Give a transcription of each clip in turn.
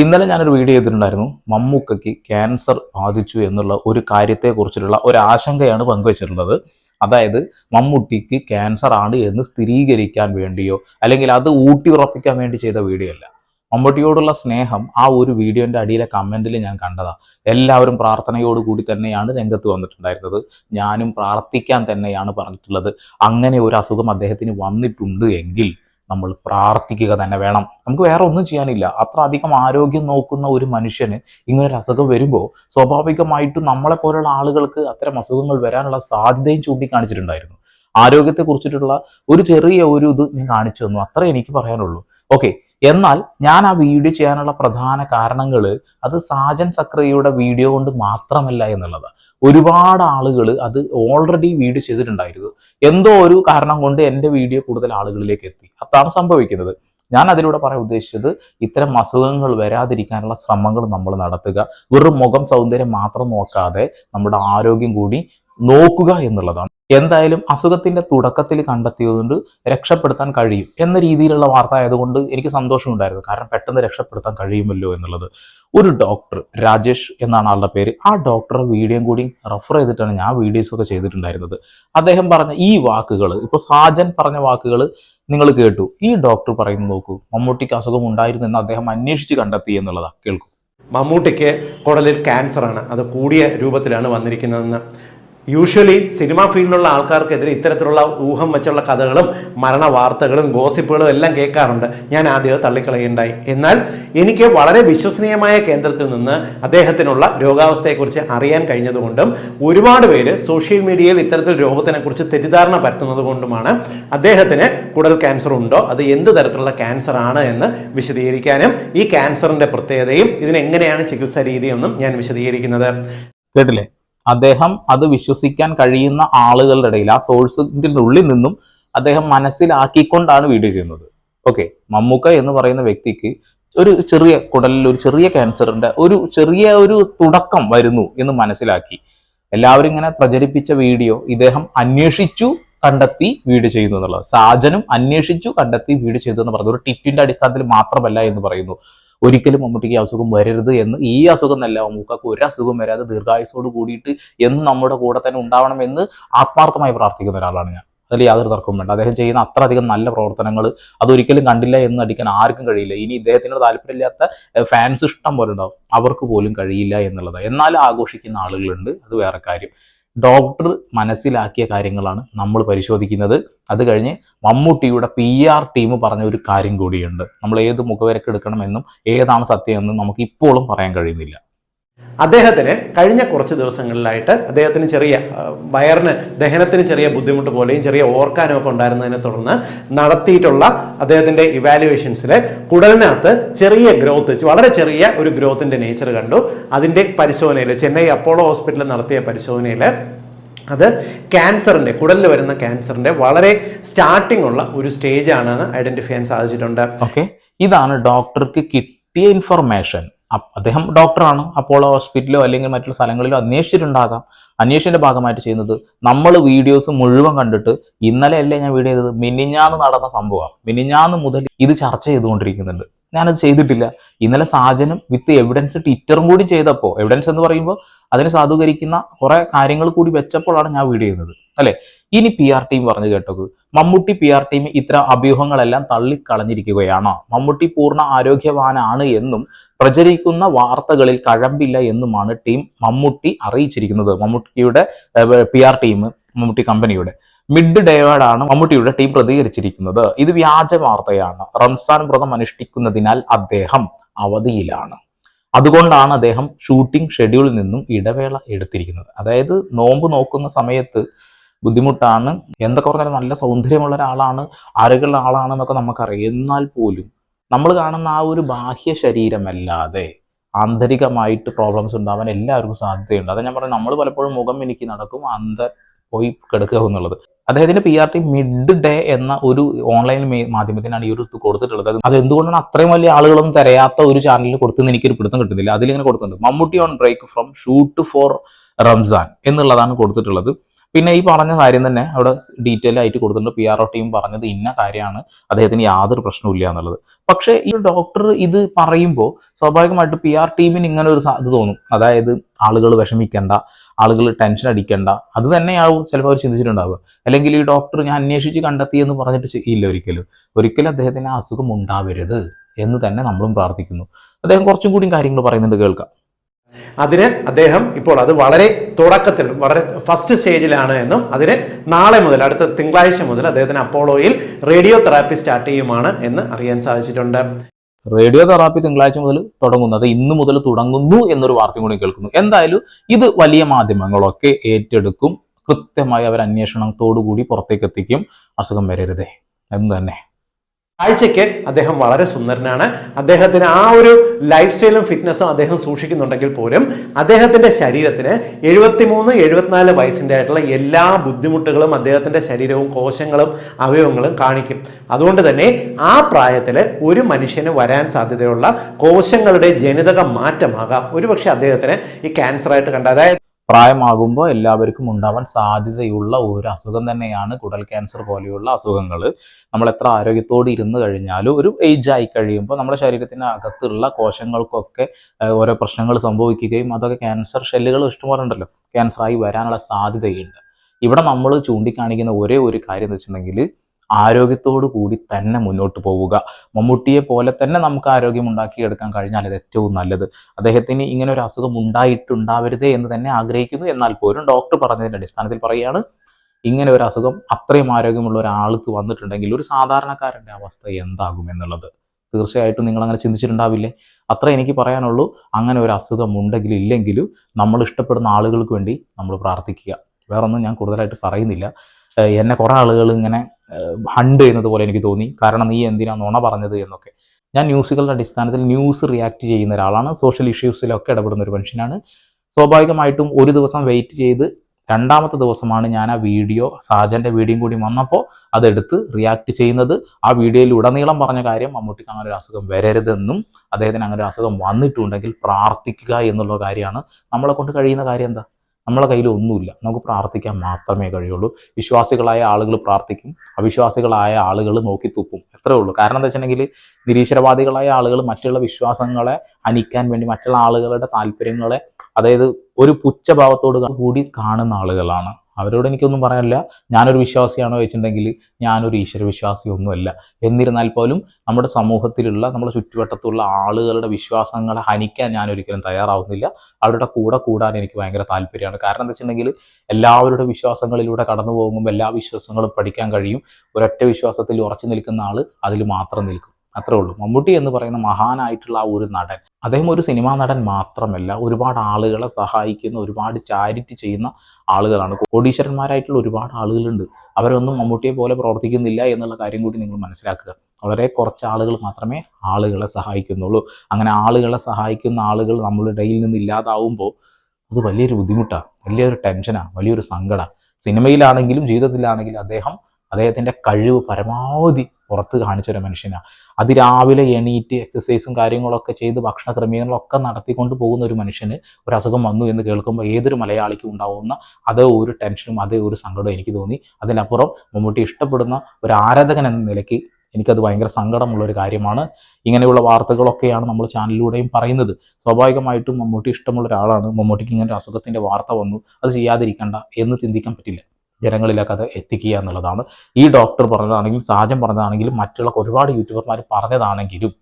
ഇന്നലെ ഞാനൊരു വീഡിയോ ചെയ്തിട്ടുണ്ടായിരുന്നു. മമ്മൂക്കയ്ക്ക് ക്യാൻസർ ബാധിച്ചു എന്നുള്ള ഒരു കാര്യത്തെക്കുറിച്ചിട്ടുള്ള ഒരു ആശങ്കയാണ് പങ്കുവച്ചിട്ടുള്ളത്. അതായത് മമ്മൂട്ടിക്ക് ക്യാൻസർ ആണ് എന്ന് സ്ഥിരീകരിക്കാൻ വേണ്ടിയോ അല്ലെങ്കിൽ അത് ഊട്ടി ഉറപ്പിക്കാൻ വേണ്ടി ചെയ്ത വീഡിയോ അല്ല. മമ്മൂട്ടിയോടുള്ള സ്നേഹം ആ ഒരു വീഡിയോന്റെ അടിയിലെ കമന്റിൽ ഞാൻ കണ്ടതാ. എല്ലാവരും പ്രാർത്ഥനയോട് കൂടി തന്നെയാണ് രംഗത്ത് വന്നിട്ടുണ്ടായിരുന്നത്. ഞാനും പ്രാർത്ഥിക്കാൻ തന്നെയാണ് പറഞ്ഞിട്ടുള്ളത്. അങ്ങനെ ഒരു അസുഖം അദ്ദേഹത്തിന് വന്നിട്ടുണ്ട് എങ്കിൽ നമ്മൾ പ്രാർത്ഥിക്കുക തന്നെ വേണം. നമുക്ക് വേറെ ഒന്നും ചെയ്യാനില്ല. അത്ര അധികം ആരോഗ്യം നോക്കുന്ന ഒരു മനുഷ്യന് ഇങ്ങനൊരു അസുഖം വരുമ്പോൾ സ്വാഭാവികമായിട്ടും നമ്മളെ പോലുള്ള ആളുകൾക്ക് അത്തരം അസുഖങ്ങൾ വരാനുള്ള സാധ്യതയും ചൂണ്ടിക്കാണിച്ചിട്ടുണ്ടായിരുന്നു. ആരോഗ്യത്തെ കുറിച്ചിട്ടുള്ള ഒരു ചെറിയ ഒരു ഇത് ഞാൻ കാണിച്ചു തന്നു. അത്രേ എനിക്ക് പറയാനുള്ളൂ. ഓക്കെ എന്നാൽ ഞാൻ ആ വീഡിയോ ചെയ്യാനുള്ള പ്രധാന കാരണങ്ങൾ അത് സാജൻ സക്രിയയുടെ വീഡിയോ കൊണ്ട് മാത്രമല്ല എന്നുള്ളത്. ഒരുപാട് ആളുകൾ അത് ഓൾറെഡി വീഡിയോ ചെയ്തിട്ടുണ്ടായിരുന്നു. എന്തോ ഒരു കാരണം കൊണ്ട് എന്റെ വീഡിയോ കൂടുതൽ ആളുകളിലേക്ക് എത്തി. അതാണ് സംഭവിക്കുന്നത്. ഞാൻ അതിലൂടെ പറയാൻ ഉദ്ദേശിച്ചത് ഇത്തരം അസുഖങ്ങൾ വരാതിരിക്കാനുള്ള ശ്രമങ്ങൾ നമ്മൾ നടത്തുക. വെറും മുഖം സൗന്ദര്യം മാത്രം നോക്കാതെ നമ്മുടെ ആരോഗ്യം കൂടി നോക്കുക എന്നുള്ളതാണ്. എന്തായാലും അസുഖത്തിന്റെ തുടക്കത്തിൽ കണ്ടെത്തിയതുകൊണ്ട് രക്ഷപ്പെടുത്താൻ കഴിയും എന്ന രീതിയിലുള്ള വാർത്ത ആയതുകൊണ്ട് എനിക്ക് സന്തോഷമുണ്ടായിരുന്നു. കാരണം പെട്ടെന്ന് രക്ഷപ്പെടുത്താൻ കഴിയുമല്ലോ എന്നുള്ളത്. ഒരു ഡോക്ടർ രാജേഷ് എന്നാണ് ആളുടെ പേര്. ആ ഡോക്ടറെ വീഡിയോയും കൂടി റെഫർ ചെയ്തിട്ടാണ് ഞാൻ വീഡിയോസ് ഒക്കെ ചെയ്തിട്ടുണ്ടായിരുന്നത്. അദ്ദേഹം പറഞ്ഞ ഈ വാക്കുകൾ ഇപ്പോൾ സാജൻ പറഞ്ഞ വാക്കുകൾ നിങ്ങൾ കേട്ടു. ഈ ഡോക്ടർ പറയുന്നത് നോക്കൂ മമ്മൂട്ടിക്ക് അസുഖം ഉണ്ടായിരുന്നു എന്ന് അദ്ദേഹം അന്വേഷിച്ച് കണ്ടെത്തി എന്നുള്ളതാ. കേൾക്കൂ. മമ്മൂട്ടിക്ക് കുടലിൽ ക്യാൻസറാണ് അത് കൂടിയ രൂപത്തിലാണ് വന്നിരിക്കുന്നതെന്ന് യൂഷ്വലി സിനിമാ ഫീൽഡിലുള്ള ആൾക്കാർക്കെതിരെ ഇത്തരത്തിലുള്ള ഊഹം വെച്ചുള്ള കഥകളും മരണ വാർത്തകളും ഗോസിപ്പുകളും എല്ലാം കേൾക്കാറുണ്ട്. ഞാൻ ആദ്യം തള്ളിക്കളയുണ്ടായി എന്നാൽ എനിക്ക് വളരെ വിശ്വസനീയമായ കേന്ദ്രത്തിൽ നിന്ന് അദ്ദേഹത്തിനുള്ള രോഗാവസ്ഥയെക്കുറിച്ച് അറിയാൻ കഴിഞ്ഞതുകൊണ്ടും ഒരുപാട് പേര് സോഷ്യൽ മീഡിയയിൽ ഇത്തരത്തിൽ രോഗത്തിനെക്കുറിച്ച് തെറ്റിദ്ധാരണ പരത്തുന്നത് കൊണ്ടുമാണ് അദ്ദേഹത്തിന് കുടൽ ക്യാൻസർ ഉണ്ടോ? അത് എന്ത് തരത്തിലുള്ള ക്യാൻസർ ആണ് എന്ന് വിശദീകരിക്കാനും ഈ ക്യാൻസറിന്റെ പ്രത്യേകതയും ഇതിനെങ്ങനെയാണ് ചികിത്സാ രീതിയെന്നും ഞാൻ വിശദീകരിക്കുന്നത്. കേട്ടില്ലേ? അദ്ദേഹം അത് വിശ്വസിക്കാൻ കഴിയുന്ന ആളുകളുടെ ഇടയിൽ ആ സോഴ്സിന്റെ ഉള്ളിൽ നിന്നും അദ്ദേഹം മനസ്സിലാക്കിക്കൊണ്ടാണ് വീഡിയോ ചെയ്യുന്നത്. ഓക്കെ മമ്മൂക്ക എന്ന് പറയുന്ന വ്യക്തിക്ക് ഒരു ചെറിയ കുടലിൽ ഒരു ചെറിയ ക്യാൻസറിന്റെ ഒരു ചെറിയ ഒരു തുടക്കം വരുന്നു എന്ന് മനസ്സിലാക്കി. എല്ലാവരും ഇങ്ങനെ പ്രചരിപ്പിച്ച വീഡിയോ ഇദ്ദേഹം അന്വേഷിച്ചു കണ്ടെത്തി വീഡിയോ ചെയ്യുന്നു എന്നുള്ളത്. സാജനും അന്വേഷിച്ചു കണ്ടെത്തി വീഡിയോ ചെയ്തു എന്ന് പറഞ്ഞു. ഒരു ടിപ്പിന്റെ അടിസ്ഥാനത്തിൽ മാത്രമല്ല എന്ന് പറയുന്നു. ഒരിക്കലും മമ്മൂട്ടിക്ക് ഈ അസുഖം വരരുത് എന്ന് ഈ അസുഖം എന്നല്ല മമ്മൂക്കാക്ക് ഒരു അസുഖം വരാതെ ദീർഘായുസോട് കൂടിയിട്ട് എന്നും നമ്മുടെ കൂടെ തന്നെ ഉണ്ടാവണം എന്ന് ആത്മാർത്ഥമായി പ്രാർത്ഥിക്കുന്ന ഒരാളാണ് ഞാൻ. അതിൽ യാതൊരു തർക്കവും വേണ്ട. അദ്ദേഹം ചെയ്യുന്ന അത്ര അധികം നല്ല പ്രവർത്തനങ്ങൾ അതൊരിക്കലും കണ്ടില്ല എന്ന് അടിക്കാൻ ആർക്കും കഴിയില്ല. ഇനി ഇദ്ദേഹത്തിന് താല്പര്യമില്ലാത്ത ഫാൻസ് ഇഷ്ടം പോലെ ഉണ്ടാവും. അവർക്ക് പോലും കഴിയില്ല എന്നുള്ളത്. എന്നാലും ആഘോഷിക്കുന്ന ആളുകളുണ്ട്. അത് വേറെ കാര്യം. ഡോക്ടർ മനസ്സിലാക്കിയ കാര്യങ്ങളാണ് നമ്മൾ പരിശോധിക്കുന്നത്. അത് കഴിഞ്ഞ് മമ്മൂട്ടിയുടെ പി ആർ ടീം പറഞ്ഞ ഒരു കാര്യം കൂടിയുണ്ട്. നമ്മൾ ഏത് മുഖവിലക്ക് എടുക്കണമെന്നും ഏതാണ് സത്യമെന്നും നമുക്ക് ഇപ്പോഴും പറയാൻ കഴിയുന്നില്ല. അദ്ദേഹത്തിന് കഴിഞ്ഞ കുറച്ച് ദിവസങ്ങളിലായിട്ട് അദ്ദേഹത്തിന് ചെറിയ വയറിന് ദഹനത്തിന് ചെറിയ ബുദ്ധിമുട്ട് പോലെയും ചെറിയ ഓർക്കാനും ഒക്കെ ഉണ്ടായിരുന്നതിനെ തുടർന്ന് നടത്തിയിട്ടുള്ള അദ്ദേഹത്തിന്റെ ഇവാലുവേഷൻസിൽ കുടലിനകത്ത് ചെറിയ ഗ്രോത്ത് വളരെ ചെറിയ ഒരു ഗ്രോത്തിന്റെ നേച്ചർ കണ്ടു. അതിന്റെ പരിശോധനയിൽ ചെന്നൈ അപ്പോളോ ഹോസ്പിറ്റലിൽ നടത്തിയ പരിശോധനയിൽ അത് ക്യാൻസറിന്റെ കുടലിൽ വരുന്ന ക്യാൻസറിന്റെ വളരെ സ്റ്റാർട്ടിംഗ് ഉള്ള ഒരു സ്റ്റേജ് ആണെന്ന് ഐഡന്റിഫൈ ചെയ്യാൻ സാധിച്ചിട്ടുണ്ട്. ഓക്കെ ഇതാണ് ഡോക്ടർക്ക് കിട്ടിയ ഇൻഫർമേഷൻ അദ്ദേഹം ഡോക്ടറാണ്. അപ്പോളോ ഹോസ്പിറ്റലോ അല്ലെങ്കിൽ മറ്റുള്ള സ്ഥലങ്ങളിലോ അന്വേഷിച്ചിട്ടുണ്ടാകാം. അന്വേഷണത്തിന്റെ ഭാഗമായിട്ട് ചെയ്യുന്നത് നമ്മൾ വീഡിയോസ് മുഴുവൻ കണ്ടിട്ട് ഇന്നലെ അല്ലേ ഞാൻ വീഡിയോ ചെയ്തത്? മിനിഞ്ഞാന്ന് നടന്ന സംഭവമാണ്. മിനിഞ്ഞാന്ന് മുതൽ ഇത് ചർച്ച ചെയ്തുകൊണ്ടിരിക്കുന്നുണ്ട്. ഞാനത് ചെയ്തിട്ടില്ല. ഇന്നലെ സാജനും വിത്ത് എവിഡൻസ് ട്വിറ്ററും കൂടി ചെയ്തപ്പോൾ എവിഡൻസ് എന്ന് പറയുമ്പോൾ അതിനെ സാധൂകരിക്കുന്ന കുറെ കാര്യങ്ങൾ കൂടി വെച്ചപ്പോഴാണ് ഞാൻ വീഡിയോ ചെയ്യുന്നത്. അല്ലെ? ഇനി പി ആർ ടീം പറഞ്ഞു കേട്ടോക്ക്. മമ്മൂട്ടി പി ആർ ടീം ഇത്തരം അഭ്യൂഹങ്ങളെല്ലാം തള്ളിക്കളഞ്ഞിരിക്കുകയാണ്. മമ്മൂട്ടി പൂർണ ആരോഗ്യവാനാണ് എന്നും പ്രചരിക്കുന്ന വാർത്തകളിൽ കഴമ്പില്ല എന്നുമാണ് ടീം മമ്മൂട്ടി അറിയിച്ചിരിക്കുന്നത്. മമ്മൂട്ടിയുടെ പി ആർ ടീം മമ്മൂട്ടി കമ്പനിയുടെ മിഡ് ഡേവേഡാണ് മമ്മൂട്ടിയുടെ ടീം പ്രതികരിച്ചിരിക്കുന്നത്. ഇത് വ്യാജ വാർത്തയാണ്. റംസാൻ വ്രതം അനുഷ്ഠിക്കുന്നതിനാൽ അദ്ദേഹം അവധിയിലാണ്. അതുകൊണ്ടാണ് അദ്ദേഹം ഷൂട്ടിംഗ് ഷെഡ്യൂളിൽ നിന്നും ഇടവേള എടുത്തിരിക്കുന്നത്. അതായത് നോമ്പ് നോക്കുന്ന സമയത്ത് ബുദ്ധിമുട്ടാണ് എന്തൊക്കെ പറഞ്ഞാലും നല്ല സൗന്ദര്യമുള്ള ഒരാളാണ് ആരോഗ്യമുള്ള ആളാണെന്നൊക്കെ നമുക്കറിയാം എന്നാൽ പോലും നമ്മൾ കാണുന്ന ആ ഒരു ബാഹ്യ ശരീരമല്ലാതെ ആന്തരികമായിട്ട് പ്രോബ്ലംസ് ഉണ്ടാവാൻ എല്ലാവർക്കും സാധ്യതയുണ്ട്. അതാ ഞാൻ പറഞ്ഞു നമ്മൾ പലപ്പോഴും മുഖം എനിക്ക് നടക്കും അന്ത പോയി കിടക്കുക എന്നുള്ളത്. അദ്ദേഹത്തിന്റെ P R T mid day എന്ന ഒരു ഓൺലൈൻ മാധ്യമത്തിനാണ് ഈ ഒരു കൊടുത്തിട്ടുള്ളത്. അത് എന്തുകൊണ്ടാണ് അത്രയും വലിയ ആളുകളൊന്നും തിരയാത്ത ഒരു ചാനലിൽ കൊടുത്തെന്ന് എനിക്കൊരു പിടുത്തം കിട്ടുന്നില്ല. അതിലിങ്ങനെ കൊടുത്തിട്ടുണ്ട് Mammootty on break from shoot for Ramzan എന്നുള്ളതാണ് കൊടുത്തിട്ടുള്ളത്. പിന്നെ ഈ പറഞ്ഞ കാര്യം തന്നെ അവിടെ ഡീറ്റെയിൽ ആയിട്ട് കൊടുത്തിട്ടുണ്ട്. പി ആർ ഒ ടീം പറഞ്ഞത് ഇന്ന കാര്യമാണ്. അദ്ദേഹത്തിന് യാതൊരു പ്രശ്നവും ഇല്ല എന്നുള്ളത്. പക്ഷേ ഈ ഡോക്ടർ ഇത് പറയുമ്പോൾ സ്വാഭാവികമായിട്ട് പി ആർ ടീമിന് ഇങ്ങനെ ഒരു ഇത് തോന്നും. അതായത് ആളുകൾ വിഷമിക്കേണ്ട ആളുകൾ ടെൻഷൻ അടിക്കേണ്ട. അത് തന്നെയാവും ചിലപ്പോൾ അവർ ചിന്തിച്ചിട്ടുണ്ടാവുക. അല്ലെങ്കിൽ ഈ ഡോക്ടർ ഞാൻ അന്വേഷിച്ച് കണ്ടെത്തി എന്ന് പറഞ്ഞിട്ട് ഇല്ല ഒരിക്കലും. ഒരിക്കലും അദ്ദേഹത്തിന് അസുഖം ഉണ്ടാവരുത് എന്ന് തന്നെ നമ്മളും പ്രാർത്ഥിക്കുന്നു. അദ്ദേഹം കുറച്ചും കൂടി കാര്യങ്ങൾ പറയുന്നുണ്ട് കേൾക്കാം. അതിന് അദ്ദേഹം ഇപ്പോൾ അത് വളരെ തുടക്കത്തിൽ വളരെ ഫസ്റ്റ് സ്റ്റേജിലാണ് എന്നും അതിന് നാളെ മുതൽ അടുത്ത തിങ്കളാഴ്ച മുതൽ അദ്ദേഹത്തിന് അപ്പോളോയിൽ റേഡിയോ തെറാപ്പി സ്റ്റാർട്ട് ചെയ്യുമാണ് എന്ന് അറിയാൻ സാധിച്ചിട്ടുണ്ട്. റേഡിയോ തെറാപ്പി തിങ്കളാഴ്ച മുതൽ തുടങ്ങുന്നു അത് ഇന്ന് മുതൽ തുടങ്ങുന്നു എന്നൊരു വാർത്തയും കൂടി കേൾക്കുന്നു. എന്തായാലും ഇത് വലിയ മാധ്യമങ്ങളൊക്കെ ഏറ്റെടുക്കും. കൃത്യമായി അവർ അന്വേഷണത്തോടു കൂടി പുറത്തേക്ക് എത്തിക്കും അസുഖം വരരുതേ. എന്ന് തന്നെ. കാഴ്ചയ്ക്ക് അദ്ദേഹം വളരെ സുന്ദരനാണ്. അദ്ദേഹത്തിന് ആ ഒരു ലൈഫ് സ്റ്റൈലും ഫിറ്റ്നസ്സും അദ്ദേഹം സൂക്ഷിക്കുന്നുണ്ടെങ്കിൽ പോലും അദ്ദേഹത്തിന്റെ ശരീരത്തിന് എഴുപത്തിമൂന്ന് എഴുപത്തിനാല് വയസ്സിന്റെ ആയിട്ടുള്ള എല്ലാ ബുദ്ധിമുട്ടുകളും അദ്ദേഹത്തിന്റെ ശരീരവും കോശങ്ങളും അവയവങ്ങളും കാണിക്കും. അതുകൊണ്ട് തന്നെ ആ പ്രായത്തിൽ ഒരു മനുഷ്യന് വരാൻ സാധ്യതയുള്ള കോശങ്ങളുടെ ജനിതക മാറ്റമാകാം. ഒരുപക്ഷെ അദ്ദേഹത്തിന് ഈ ക്യാൻസർ ആയിട്ട് കണ്ട അതായത് പ്രായമാകുമ്പോൾ എല്ലാവർക്കും ഉണ്ടാവാൻ സാധ്യതയുള്ള ഒരു അസുഖം തന്നെയാണ് കുടൽ ക്യാൻസർ പോലെയുള്ള അസുഖങ്ങൾ. നമ്മൾ എത്ര ആരോഗ്യത്തോടെ ഇരുന്ന് കഴിഞ്ഞാലും ഒരു ഏജ് ആയി കഴിയുമ്പോൾ നമ്മുടെ ശരീരത്തിന് അകത്തുള്ള കോശങ്ങൾക്കൊക്കെ ഓരോ പ്രശ്നങ്ങൾ സംഭവിക്കുകയും അതൊക്കെ ക്യാൻസർ ഷെല്ലുകൾ ഇഷ്ടംപോലെ ഉണ്ടല്ലോ ക്യാൻസറായി വരാനുള്ള സാധ്യതയുണ്ട്. ഇവിടെ നമ്മൾ ചൂണ്ടിക്കാണിക്കുന്ന ഒരേ ഒരു കാര്യം എന്ന് വെച്ചിട്ടുണ്ടെങ്കിൽ ആരോഗ്യത്തോടു കൂടി തന്നെ മുന്നോട്ട് പോവുക. മമ്മൂട്ടിയെ പോലെ തന്നെ നമുക്ക് ആരോഗ്യം ഉണ്ടാക്കിയെടുക്കാൻ കഴിഞ്ഞാൽ അത് ഏറ്റവും നല്ലത്. അദ്ദേഹത്തിന് ഇങ്ങനെ ഒരു അസുഖം ഉണ്ടായിട്ടുണ്ടാവരുതേ എന്ന് തന്നെ ആഗ്രഹിക്കുന്നു. എന്നാൽ പോലും ഡോക്ടർ പറഞ്ഞതിന്റെ അടിസ്ഥാനത്തിൽ പറയുകയാണ് ഇങ്ങനെ ഒരു അസുഖം അത്രയും ആരോഗ്യമുള്ള ഒരാൾക്ക് വന്നിട്ടുണ്ടെങ്കിൽ ഒരു സാധാരണക്കാരന്റെ അവസ്ഥ എന്താകും എന്നുള്ളത്? തീർച്ചയായിട്ടും നിങ്ങൾ അങ്ങനെ ചിന്തിച്ചിട്ടുണ്ടാവില്ലേ? അത്ര എനിക്ക് പറയാനുള്ളൂ. അങ്ങനെ ഒരു അസുഖം ഉണ്ടെങ്കിലും ഇല്ലെങ്കിലും നമ്മൾ ഇഷ്ടപ്പെടുന്ന ആളുകൾക്ക് വേണ്ടി നമ്മൾ പ്രാർത്ഥിക്കുക. വേറൊന്നും ഞാൻ കൂടുതലായിട്ട് പറയുന്നില്ല. എന്നെ കുറേ ആളുകൾ ഇങ്ങനെ ഹണ്ട് ചെയ്യുന്നത് പോലെ എനിക്ക് തോന്നി. കാരണം നീ എന്തിനാണ് നുണ പറഞ്ഞത് എന്നൊക്കെ. ഞാൻ ന്യൂസുകളുടെ അടിസ്ഥാനത്തിൽ ന്യൂസ് റിയാക്ട് ചെയ്യുന്ന ഒരാളാണ്. സോഷ്യൽ ഇഷ്യൂസിലൊക്കെ ഇടപെടുന്ന ഒരു മനുഷ്യനാണ്. സ്വാഭാവികമായിട്ടും ഒരു ദിവസം വെയിറ്റ് ചെയ്ത് രണ്ടാമത്തെ ദിവസമാണ് ഞാൻ ആ വീഡിയോ സാജന്റെ വീഡിയോയും കൂടി വന്നപ്പോൾ അതെടുത്ത് റിയാക്ട് ചെയ്യുന്നത്. ആ വീഡിയോയിൽ ഉടനീളം പറഞ്ഞ കാര്യം മമ്മൂട്ടിക്ക് അങ്ങനെ ഒരു അസുഖം വരരുതെന്നും അദ്ദേഹത്തിന് അങ്ങനെ ഒരു അസുഖം വന്നിട്ടുണ്ടെങ്കിൽ പ്രാർത്ഥിക്കുക എന്നുള്ള കാര്യമാണ്. നമ്മളെ കൊണ്ട് കഴിയുന്ന കാര്യം എന്താ? നമ്മളെ കയ്യിൽ ഒന്നുമില്ല. നമുക്ക് പ്രാർത്ഥിക്കാൻ മാത്രമേ കഴിയുള്ളൂ. വിശ്വാസികളായ ആളുകൾ പ്രാർത്ഥിക്കും. അവിശ്വാസികളായ ആളുകൾ നോക്കി തുപ്പും. അത്രേ ഉള്ളൂ. കാരണം എന്താ വെച്ചിട്ടുണ്ടെങ്കിൽ നിരീശ്വരവാദികളായ ആളുകൾ മറ്റുള്ള വിശ്വാസങ്ങളെ അനിക്കാൻ വേണ്ടി മറ്റുള്ള ആളുകളുടെ താല്പര്യങ്ങളെ അതായത് ഒരു പുച്ഛഭാവത്തോട് കൂടി കാണുന്ന ആളുകളാണ്. അവരോട് എനിക്കൊന്നും പറയാനില്ല. ഞാനൊരു വിശ്വാസിയാണോ വെച്ചിട്ടുണ്ടെങ്കിൽ ഞാനൊരു ഈശ്വര വിശ്വാസി ഒന്നുമല്ല എന്നിരുന്നാൽ പോലും നമ്മുടെ സമൂഹത്തിലുള്ള നമ്മുടെ ചുറ്റുവട്ടത്തുള്ള ആളുകളുടെ വിശ്വാസങ്ങളെ ഹനിക്കാൻ ഞാൻ ഒരിക്കലും തയ്യാറാവുന്നില്ല. അവരുടെ കൂടെ കൂടാൻ എനിക്ക് ഭയങ്കര താല്പര്യമാണ്. കാരണം എന്താ വെച്ചിട്ടുണ്ടെങ്കിൽ എല്ലാവരുടെ വിശ്വാസങ്ങളിലൂടെ കടന്നു പോകുമ്പോൾ എല്ലാ വിശ്വാസങ്ങളും പഠിക്കാൻ കഴിയും. ഒരൊറ്റ വിശ്വാസത്തിൽ ഉറച്ചു നിൽക്കുന്ന ആൾ അതിൽ മാത്രം നിൽക്കും. അത്രേ ഉള്ളൂ. മമ്മൂട്ടി എന്ന് പറയുന്ന മഹാനായിട്ടുള്ള ആ ഒരു നടൻ അദ്ദേഹം ഒരു സിനിമാ നടൻ മാത്രമല്ല ഒരുപാട് ആളുകളെ സഹായിക്കുന്ന ഒരുപാട് ചാരിറ്റി ചെയ്യുന്ന ആളുകളാണ്. കോടീശ്വരന്മാരായിട്ടുള്ള ഒരുപാട് ആളുകളുണ്ട്. അവരൊന്നും മമ്മൂട്ടിയെ പോലെ പ്രവർത്തിക്കുന്നില്ല എന്നുള്ള കാര്യം കൂടി നിങ്ങൾ മനസ്സിലാക്കുക. വളരെ കുറച്ച് ആളുകൾ മാത്രമേ ആളുകളെ സഹായിക്കുന്നുള്ളൂ. അങ്ങനെ ആളുകളെ സഹായിക്കുന്ന ആളുകൾ നമ്മളുടെ ഇടയിൽ നിന്ന് ഇല്ലാതാവുമ്പോൾ അത് വലിയൊരു ബുദ്ധിമുട്ടാണ് വലിയൊരു ടെൻഷനാണ് വലിയൊരു സങ്കടമാണ് സിനിമയിലാണെങ്കിലും ജീവിതത്തിലാണെങ്കിലും അദ്ദേഹം അദ്ദേഹത്തിന്റെ കഴിവ് പരമാവധി പുറത്ത് കാണിച്ചൊരു മനുഷ്യനാണ് അതിരാവിലെ എണീറ്റ് എക്സസൈസും കാര്യങ്ങളൊക്കെ ചെയ്ത് ഭക്ഷണ ക്രമീകരണങ്ങളൊക്കെ നടത്തിക്കൊണ്ട് പോകുന്ന ഒരു മനുഷ്യന് ഒരു അസുഖം വന്നു എന്ന് കേൾക്കുമ്പോൾ ഏതൊരു മലയാളിക്കും ഉണ്ടാവുന്ന അതേ ഒരു ടെൻഷനും അതേ ഒരു സങ്കടവും എനിക്ക് തോന്നി. അതിനപ്പുറം മമ്മൂട്ടി ഇഷ്ടപ്പെടുന്ന ഒരു ആരാധകൻ എന്ന നിലയ്ക്ക് എനിക്കത് ഭയങ്കര സങ്കടമുള്ള ഒരു കാര്യമാണ്. ഇങ്ങനെയുള്ള വാർത്തകളൊക്കെയാണ് നമ്മൾ ചാനലിലൂടെയും പറയുന്നത്. സ്വാഭാവികമായിട്ടും മമ്മൂട്ടി ഇഷ്ടമുള്ള ഒരാളാണ്. മമ്മൂട്ടിക്ക് ഇങ്ങനെ അസുഖത്തിന്റെ വാർത്ത വന്നു. അത് ചെയ്യാതിരിക്കണ്ട എന്ന് ചിന്തിക്കാൻ പറ്റില്ല. ജനങ്ങളിലേക്ക് അത് എത്തിക്കുക എന്നുള്ളതാണ്. ഈ ഡോക്ടർ പറഞ്ഞതാണെങ്കിലും സാജൻ പറഞ്ഞതാണെങ്കിലും മറ്റുള്ള ഒരുപാട് യൂട്യൂബർമാർ പറഞ്ഞതാണെങ്കിലും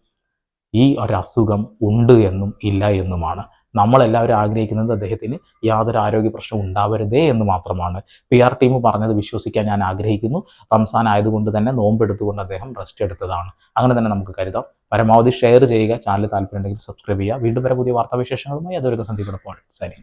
ഈ ഒരു അസുഖം ഉണ്ട് എന്നും ഇല്ല എന്നുമാണ്. നമ്മളെല്ലാവരും ആഗ്രഹിക്കുന്നത് അദ്ദേഹത്തിന് യാതൊരു ആരോഗ്യ പ്രശ്നം ഉണ്ടാവരുതേ എന്ന് മാത്രമാണ്. പി ആർ ടീം പറഞ്ഞത് വിശ്വസിക്കാൻ ഞാൻ ആഗ്രഹിക്കുന്നു. റംസാൻ ആയതുകൊണ്ട് തന്നെ നോമ്പെടുത്തുകൊണ്ട് അദ്ദേഹം റെസ്റ്റ് എടുത്തതാണ്. അങ്ങനെ തന്നെ നമുക്ക് കരുതാം. പരമാവധി ഷെയർ ചെയ്യുക. ചാനൽ താല്പര്യമുണ്ടെങ്കിൽ സബ്സ്ക്രൈബ് ചെയ്യുക. വീണ്ടും വരെ പുതിയ വാർത്താവിശേഷങ്ങളുമായി. അതൊരു സന്ദീപ് സരി